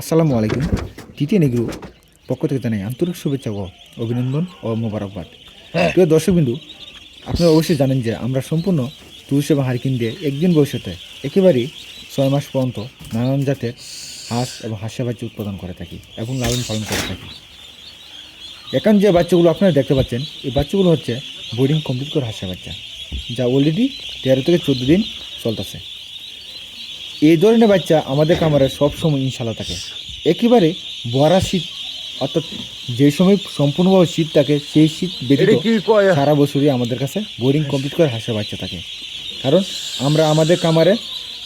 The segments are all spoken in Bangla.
আসসালামু আলাইকুম। টিটি নেগ্রু পক্ষ থেকে জানাই আন্তরিক শুভেচ্ছা ও অভিনন্দন ও মোবারকবাদ। প্রিয় দর্শকবিন্দু আপনারা অবশ্যই জানেন যে আমরা সম্পূর্ণ তুলসী এবং হারিকিন দিয়ে একদিন বয়সতে একেবারেই ছয় মাস পর্যন্ত নানান জাতের হাঁস এবং হাঁসা বাচ্চা উৎপাদন করে থাকি এবং লালন পালন করে থাকি। এখন যে বাচ্চাগুলো আপনারা দেখতে পাচ্ছেন এই বাচ্চাগুলো হচ্ছে বোর্ডিং কমপ্লিট করে হাঁসা বাচ্চা যা অলরেডি তেরো থেকে চোদ্দ দিন চলতেছে। এই ধরনের বাচ্চা আমাদের কামারে সবসময় ইনশাল্লাহ থাকে। একেবারে বরা শীত অর্থাৎ যে সময় সম্পূর্ণভাবে শীত থাকে সেই শীত ব্যতীত সারা বছরই আমাদের কাছে বোরিং কমপ্লিট করে হাঁসের বাচ্চা থাকে। কারণ আমরা আমাদের কামারে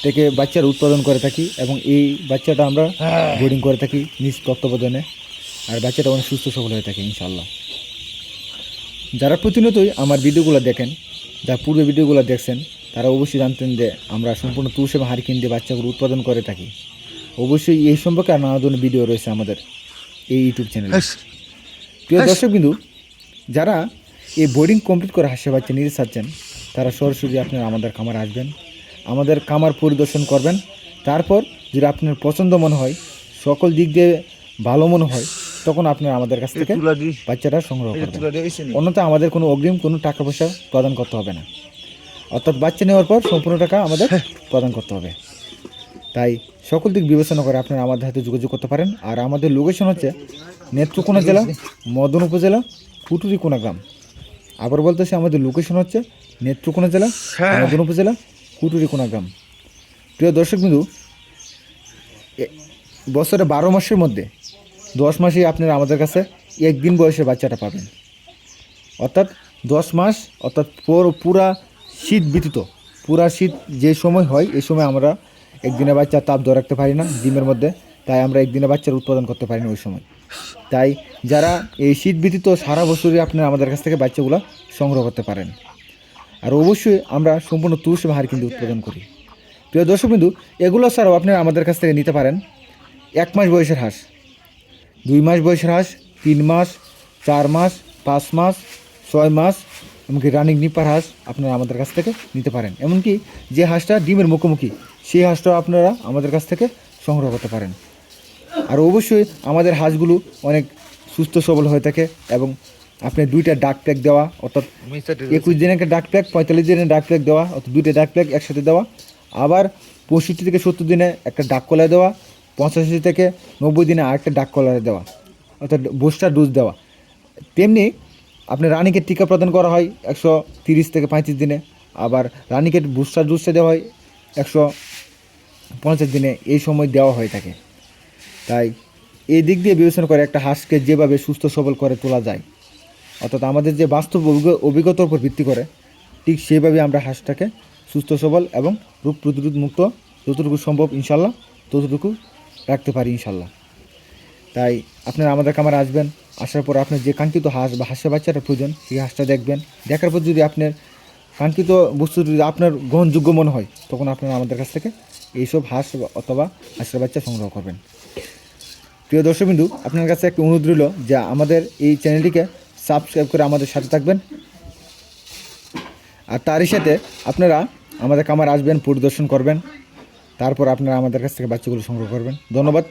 থেকে বাচ্চার উৎপাদন করে থাকি এবং এই বাচ্চাটা আমরা বোরিং করে থাকি নিজ তত্ত্বাবধানে। আর বাচ্চাটা অনেক সুস্থ সবল হয়ে থাকে ইনশাল্লাহ যারা প্রতিনিয়তই আমার ভিডিওগুলো দেখেন যারা পূর্বে ভিডিওগুলো দেখছেন তারা অবশ্যই জানতেন যে আমরা সম্পূর্ণ তুলসী এবং হারিকিন দিয়ে বাচ্চাগুলো উৎপাদন করে থাকি। অবশ্যই এই সম্পর্কে আর নানা ধরনের ভিডিও রয়েছে আমাদের এই ইউটিউব চ্যানেলে প্রিয় দর্শক বিন্দু যারা এই বোর্ডিং কমপ্লিট করে হাসে বাচ্চা নিতে চাচ্ছেন তারা সরাসরি আপনারা আমাদের খামার আসবেন আমাদের খামার পরিদর্শন করবেন। তারপর যদি আপনার পছন্দ মনে হয় সকল দিক দিয়ে ভালো মনে হয় তখন আপনারা আমাদের কাছ থেকে বাচ্চাটা সংগ্রহ করবেন। অন্যথা আমাদের কোনো অগ্রিম কোনো টাকা পয়সা প্রদান করতে হবে না। অর্থাৎ বাচ্চা নেওয়ার পর সম্পূর্ণ টাকা আমাদের প্রদান করতে হবে। তাই সকল দিক বিবেচনা করে আপনারা আমাদের হাতে যোগাযোগ করতে পারেন। আর আমাদের লোকেশন হচ্ছে নেত্রকোনা জেলা মদন উপজেলা কুটুরিকোনা গ্রাম। আবার বলতেছি আমাদের লোকেশন হচ্ছে নেত্রকোনা জেলা হ্যাঁ। মদন উপজেলা কুটুরিকোনা গ্রাম। প্রিয় দর্শক বিন্দু বছরে বারো মাসের মধ্যে দশ মাসেই আপনারা আমাদের কাছে একদিন বয়সের বাচ্চাটা পাবেন। অর্থাৎ দশ মাস অর্থাৎ পুরো পুরা শীত ব্যতীত। পুরা শীত যে সময় হয়, এই সময় আমরা একদিনের বাচ্চা তাপ ধরে রাখতে পারি না ডিমের মধ্যে। তাই আমরা একদিনের বাচ্চার উৎপাদন করতে পারি না ওই সময়। তাই যারা এই শীত ব্যতীত সারা বছরই আপনারা আমাদের কাছ থেকে বাচ্চাগুলো সংগ্রহ করতে পারেন। আর অবশ্যই আমরা সম্পূর্ণ তুলসী হার কিন্তু উৎপাদন করি। প্রিয় দর্শক বিন্দু, এগুলো ছাড়াও আপনারা আমাদের কাছ থেকে নিতে পারেন এক মাস বয়সের হাঁস, দুই মাস বয়সের হাঁস, তিন মাস, চার মাস, পাঁচ মাস, ছয় মাস এমনকি রানিং নিপার হাঁস আপনারা আমাদের কাছ থেকে নিতে পারেন। এমনকি যে হাঁসটা ডিমের মুখোমুখি সেই হাঁসটাও আপনারা আমাদের কাছ থেকে সংগ্রহ করতে পারেন। আর অবশ্যই আমাদের হাঁসগুলো অনেক সুস্থ সবল হয়ে থাকে এবং আপনি দুইটা ডাক প্যাক দেওয়া অর্থাৎ একুশ দিনের একটা ডাক প্যাক পঁয়তাল্লিশ দিনের ডাক প্যাক দেওয়া অর্থাৎ দুইটা ডাক প্যাক একসাথে দেওয়া আবার পঁয়ষট্টি থেকে সত্তর দিনে একটা ডাক কলায় দেওয়া পঁচাশি থেকে নব্বই দিনে আরেকটা ডাক কলারে দেওয়া অর্থাৎ বুস্টার ডোজ দেওয়া। তেমনি আপনার রানীকে টিকা প্রদান করা হয় একশো তিরিশ থেকে পঁয়ত্রিশ দিনে, আবার রানীকে বুস্টার ডোজটা দেওয়া হয় একশো পঞ্চাশ দিনে, এই সময় দেওয়া হয়ে থাকে তাই এই দিক দিয়ে বিবেচনা করে একটা হাঁসকে যেভাবে সুস্থ সবল করে তোলা যায়, অর্থাৎ আমাদের যে বাস্তব অভিজ্ঞতার উপর ভিত্তি করে, ঠিক সেভাবে আমরা হাঁসটাকে সুস্থ, সবল এবং রোগ প্রতিরোধ মুক্ত যতটুকু সম্ভব ইনশাল্লাহ ততটুকু রাখতে পারি ইনশাল্লাহ। তাই আপনারা আমাদের কামারে আসবেন আসার পর আপনার যে কাঙ্ক্ষিত হাঁস বা হাঁসের বাচ্চাটা প্রয়োজন, সেই হাঁসটা দেখবেন। দেখার পর যদি আপনার কাঙ্ক্ষিত বস্তু যদি আপনার গ্রহণযোগ্য মনে হয়, তখন আপনারা আমাদের কাছ থেকে এইসব হাঁস অথবা হাঁসের বাচ্চা সংগ্রহ করবেন। প্রিয় দর্শকবিন্দু, আপনার কাছে একটা অনুরোধ রইল যে আমাদের এই চ্যানেলটিকে সাবস্ক্রাইব করে আমাদের সাথে থাকবেন। আর তারই সাথে আপনারা আমাদের কামার আসবেন, পরিদর্শন করবেন। তারপর আপনারা আমাদের কাছ থেকে বাচ্চাগুলো সংগ্রহ করবেন। ধন্যবাদ।